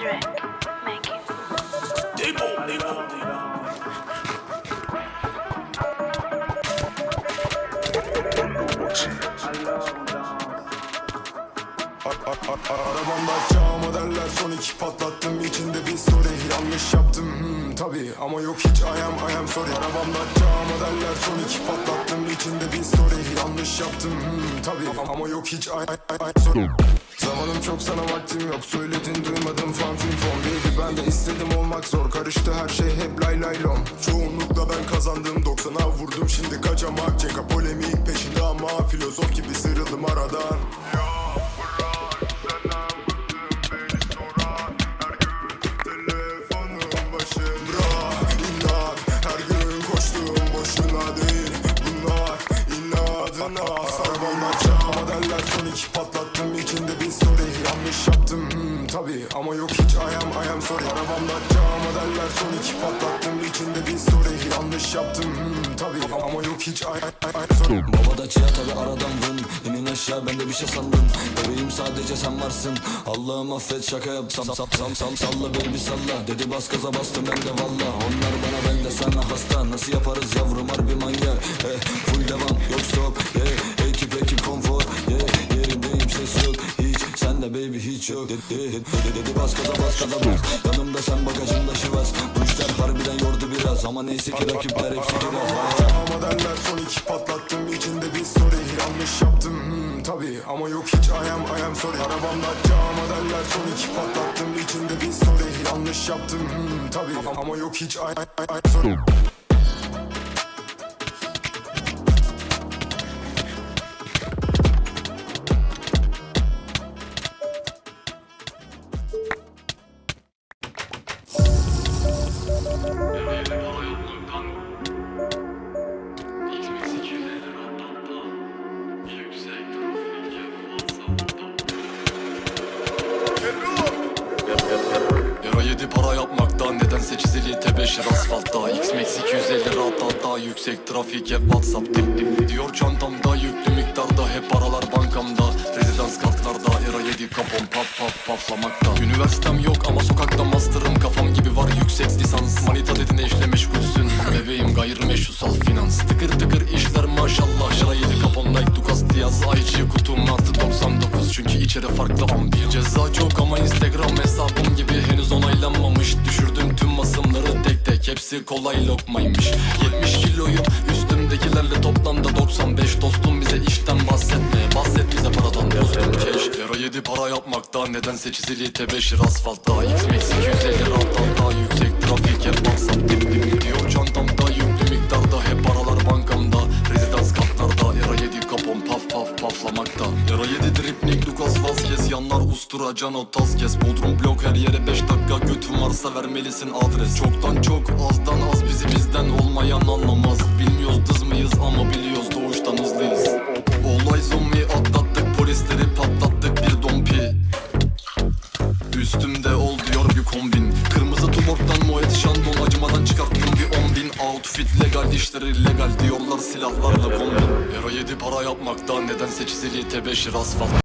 Drake. Making. Demo, demo, demo. Arabamda çağ derler son iki patlattım. İçinde bir story Yanlış yaptım. Hmm, tabi ama yok hiç ayam ayam sorry. Arabamda çağ derler son iki patlattım. İçinde bir story Yanlış yaptım. Hmm, tabi ama yok hiç ay ay ay, ay sorry Zamanım çok sana vaktim yok. Söyledin duymadım fan film fon. Baby ben de istedim olmak zor. Karıştı her şey hep lay lay lom. Çoğunlukla ben kazandım. 90'a vurdum şimdi kaçamak. Ceka polemik peşinde ama filozof gibi çağıma derler son iki patlattım. İçinde bir story Yanlış yaptım. Hmm, tabi ama yok hiç ay ay ay, ay sorry Baba da çiğ tabi aradan vın. İnin aşağı ben de bir şey sandım. Bebeğim sadece sen varsın. Allah'ım affet şaka yap. Sam sam sam sam salla baby salla. Dedi bas gaza bastım ben de valla. Onlar bana ben de sana hasta. Nasıl yaparız yavrum harbi manyak. Eh, Full devam. Yok baby hiç yok. Dedi, dedi, dedi, bas gaza bas gaza bas. Yanımda sen bagajımda şivas. Bu işler harbiden yordu biraz. Ama neyse ki rakipler hepsi biraz. Ama derler son iki patlattım. İçinde bir story Yanlış yaptım. Hmm, tabi ama yok hiç ayam ayam sorry. Arabamda cama derler son iki patlattım. İçinde bir story Yanlış yaptım. Hmm, tabi ama yok hiç ay ay ay, ay sorry 7 para yapmakta. Nedense çizili tebeşir asfaltta. X-Max 250 rahat hatta yüksek trafik hep Whatsapp Diyor çantamda yüklü miktarda. Hep paralar bankamda. Rezidans katlarda Euro 7 kapon paf paf paflamakta Üniversitem yok ama sokakta içeri farklı ambiyan Ceza çok ama instagram hesabım gibi henüz onaylanmamış. Düşürdüm tüm masımları tek tek hepsi kolay lokmaymış. 70 kiloyum üstümdekilerle toplamda 95 Dostum bize işten bahsetme bahset bize paradan. Dostum keş Euro 7 para yapmakta. Nedense çizili tebeşir asfaltta. X-Max 250 rahat daha yüksek trafik hep WhatsApp. Dip dip Diyor çantamda Yanlar ustura Cano Tazkes Bodrum blok her yere 5 dakika. Götün varsa vermelisin adres. Çoktan çok azdan az bizi bizden olmayan anlamaz. Bilmiyoruz dız mıyız ama biliyoruz. Doğuştan hızlıyız. Olay zombi atlattık polisleri patlattık. Bir dompi. Üstümde ol diyor bir kombin. Kırmızı tuborgdan Moet Chandon Acımadan çıkarttım bir on bin. Outfit legal işleri illegal diyorlar silahlarla kombin. Euro 7 para yapmakta nedense çizili tebeşir asfalt